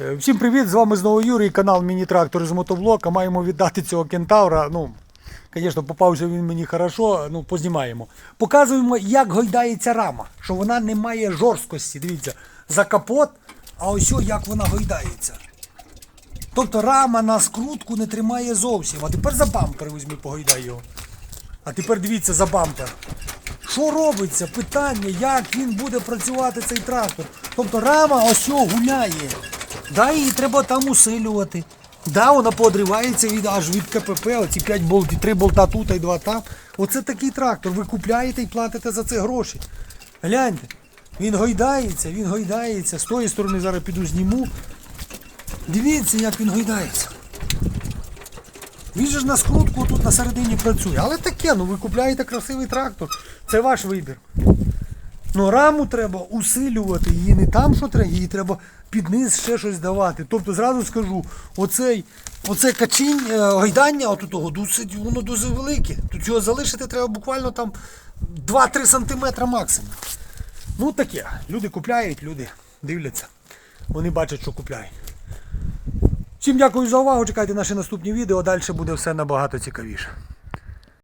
Е, Всім привіт! З вами знову Юрій, канал Міні-Трактор з мотоблока. Маємо віддати цього кентавра. Ну, звісно, попався він мені хорошо, ну, познімаємо. Показуємо, як гойдається рама, що вона не має жорсткості. Дивіться, за капот, а ось як вона гойдається. Тобто рама на скрутку не тримає зовсім. А тепер за бампер візьми, погойдай його. А тепер дивіться за бампер. Що робиться? Питання, як він буде працювати цей трактор. Тобто рама ось гуляє. Да, її треба там усилювати. Да, вона подривається від, аж від КПП, оці 5 болтів, 3 болта тут і 2 там. Оце такий трактор. Ви купляєте і платите за це гроші. Гляньте, він гойдається, він гойдається. З тої сторони зараз піду зніму. Дивіться, як він гойдається. Він же ж на скрутку тут на середині працює. Але таке, ну ви купляєте красивий трактор. Це ваш вибір. Ну раму треба усилювати, її не там, що треба, її треба під низ ще щось давати. Тобто зразу скажу, оцей, оце качінь, е, гойдання от того, досить, воно дуже велике. Тут його залишити треба буквально там 2-3 см максимум. Ну таке. Люди купляють, люди дивляться. Вони бачать, що купляють. Всім дякую за увагу. Чекайте наші наступні відео. Далі буде все набагато цікавіше.